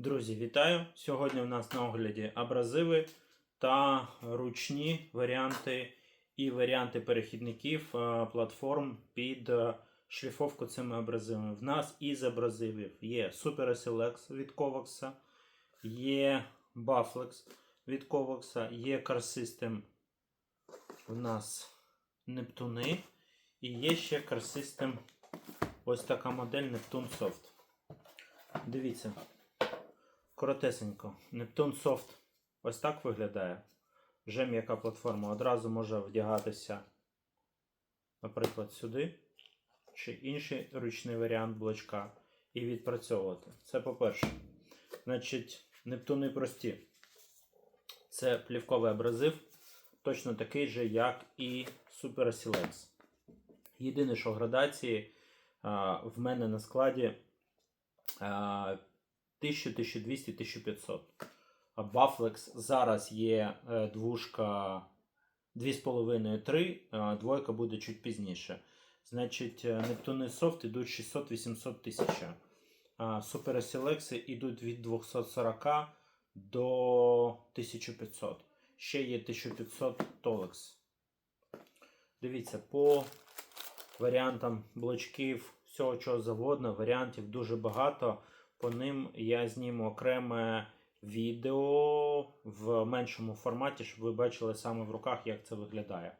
Друзі, вітаю! Сьогодні у нас на огляді абразиви та ручні варіанти і варіанти перехідників е, платформ під е, шліфовку цими абразивами. В нас із абразивів є Super SLX від Kovax, є Bufflex від Kovax, є Car System у нас Нептуни і є ще Car System ось така модель Neptune Soft. Дивіться. Коротесенько. Neptune Soft ось так виглядає. Вже м'яка платформа одразу може вдягатися, наприклад, сюди, чи інший ручний варіант блочка, і відпрацьовувати. Це по-перше. Значить, Нептуни прості. Це плівковий абразив, точно такий же, як і Super Silex. Єдине, що градації а, в мене на складі. А, 1000, 1200, 1500. А зараз є е, двушка 2,5-3, двойка буде чуть пізніше. Значить, е, Нептуни Soft йдуть 600-800 тисяч. SLX йдуть від 240 до 1500. Ще є 1500 Tolex. Дивіться, по варіантам блочків, всього чого завгодно, варіантів дуже багато. По ним я зніму окреме відео в меншому форматі, щоб ви бачили саме в руках, як це виглядає.